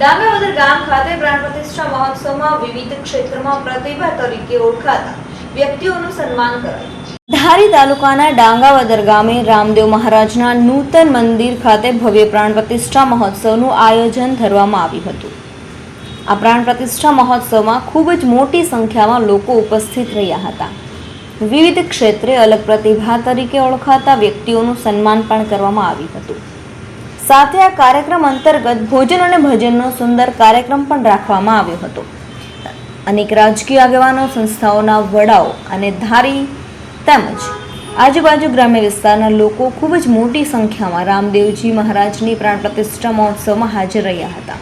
ડાંગાવદર ગામ ખાતે પ્રાણ પ્રતિષ્ઠા મહોત્સવમાં વિવિધ ક્ષેત્રમાં પ્રતિભા તરીકે ઓળખાતા વ્યક્તિઓનું સન્માન કરાયું. ધારી તાલુકાના ડાંગાવદર ગામે રામદેવ મહારાજના નૂતન મંદિર ખાતે ભવ્ય પ્રાણ પ્રતિષ્ઠા મહોત્સવનું આયોજન કરવામાં આવ્યું હતું. આ પ્રાણ પ્રતિષ્ઠા મહોત્સવમાં ખૂબ જ મોટી સંખ્યામાં લોકો ઉપસ્થિત રહ્યા હતા. વિવિધ ક્ષેત્રે અલગ પ્રતિભા તરીકે ઓળખાતા વ્યક્તિઓનું સન્માન પણ કરવામાં આવ્યું હતું. સાથે આ કાર્યક્રમ અંતર્ગત ભોજન અને ભજનનો સુંદર કાર્યક્રમ પણ રાખવામાં આવ્યો હતો. અનેક રાજકીય આગેવાનો, સંસ્થાઓના વડાઓ અને ધારી તેમજ આજુબાજુ ગ્રામ્ય વિસ્તારના લોકો ખૂબ જ મોટી સંખ્યામાં રામદેવજી મહારાજની પ્રાણ પ્રતિષ્ઠા મહોત્સવમાં હાજર રહ્યા હતા.